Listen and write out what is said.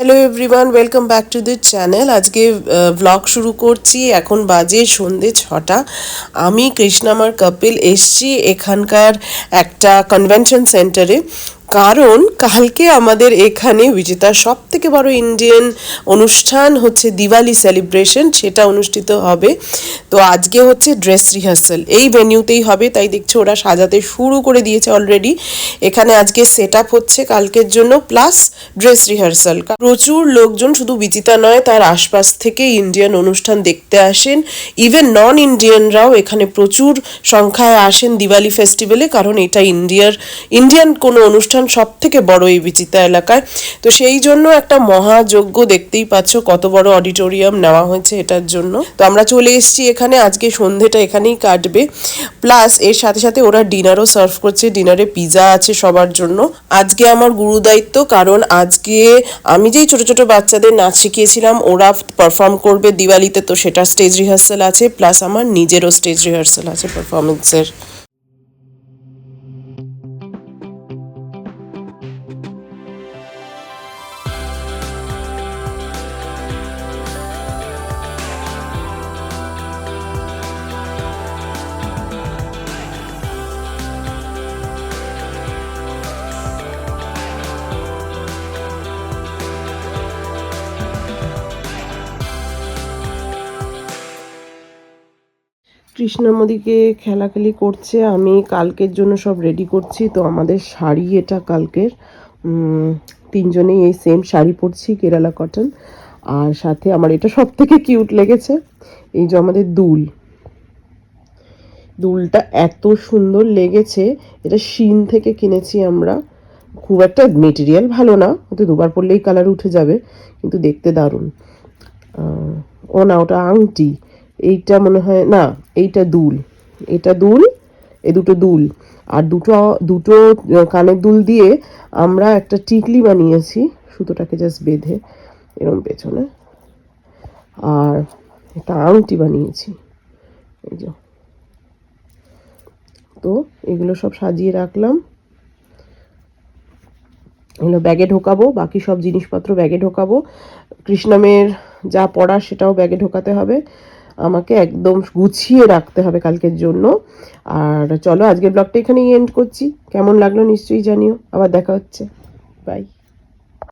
Hello everyone welcome back to the channel আজকে blog শুরু করছি। এখন বাজে সন্ধে ছটা। আমি কৃষ্ণামার কপিল এসছি এখানকার একটা কনভেনশন সেন্টারে কারণ কালকে আমাদের এখানে বিজেতার সব থেকে বড় ইন্ডিয়ান অনুষ্ঠান হচ্ছে দিওয়ালি সেলিব্রেশন সেটা অনুষ্ঠিত হবে। তো আজকে হচ্ছে ড্রেস রিহার্সাল এই ভেনিউতেই হবে, তাই দেখছি ওরা সাজাতে শুরু করে দিয়েছে অলরেডি এখানে আজকে সেট হচ্ছে কালকের জন্য প্লাস ড্রেস রিহার্সাল প্রচুর লোকজন, শুধু বিচিতা নয়, তার আশপাশ থেকে ইন্ডিয়ান অনুষ্ঠান দেখতে আসেন। ইভেন নন ইন্ডিয়ানরাও এখানে প্রচুর সংখ্যায় আসেন দিওয়ালি ফেস্টিভ্যালে কারণ এটা ইন্ডিয়ার ইন্ডিয়ান কোনো অনুষ্ঠান সব থেকে বড় এই বিচিতা এলাকায়। তো সেই জন্য একটা মহাযজ্ঞ দেখতেই পাচ্ছ কত বড় অডিটোরিয়াম নেওয়া হয়েছে এটার জন্য। তো আমরা চলে এসেছি এখানে, আজকে সন্ধেটা এখানেই কাটবে। প্লাস এর সাথে সাথে ওরা ডিনারও সার্ভ করছে, ডিনারে পিজা আছে সবার জন্য। আজকে আমার গুরু দায়িত্ব, কারণ আজকে আমি যেই ছোট ছোট বাচ্চাদের নাচ শিখিয়েছিলাম, ওরা পারফর্ম করবে দিওয়ালিতে, তো সেটা স্টেজ রিহার্সাল আছে। প্লাস আমার নিজেরও স্টেজ রিহার্সাল আছে পারফরমেন্সের কৃষ্ণামদিকে খেলাখেলি করছে, আমি কালকের জন্য সব রেডি করছি, তো আমাদের শাড়ি এটা কালকের। তিনজনেই এই সেম শাড়ি পরছি, কেরালা কটন আর সাথে আমার এটা সব থেকে কিউট লেগেছে, এই যে আমাদের দুল। দুলটা এত সুন্দর লেগেছে, এটা শিন থেকে কিনেছি আমরা। খুব একটা মেটেরিয়াল ভালো না হয়তো দুবার পরলেই কালার উঠে যাবে, কিন্তু দেখতে দারুণ। ও না, ওটা আংটি। এইটা মনে হয়, না, এইটা দুল। এটা দুল, এ দুটো দুল। আর দুটো দুটো কানের দুল দিয়ে আমরা একটা টিকলি বানিয়েছি, সুতোটাকে জাস্ট বেঁধে, এরম পেছনে। আর একটা আংটি বানিয়েছি, এই যে। তো এগুলো সব সাজিয়ে রাখলাম। এগুলো ব্যাগে ঢোকাবো, বাকি সব জিনিসপত্র ব্যাগে ঢোকাবো। কৃষ্ণামের যা পড়ার সেটাও ব্যাগে ঢোকাতে হবে। আমাকে একদম গুছিয়ে রাখতে হবে কালকের জন্য। আর চলো, আজকের ব্লগটা এখানেই এন্ড করছি। কেমন লাগল নিশ্চয়ই জানিও। আবার দেখা হচ্ছে। বাই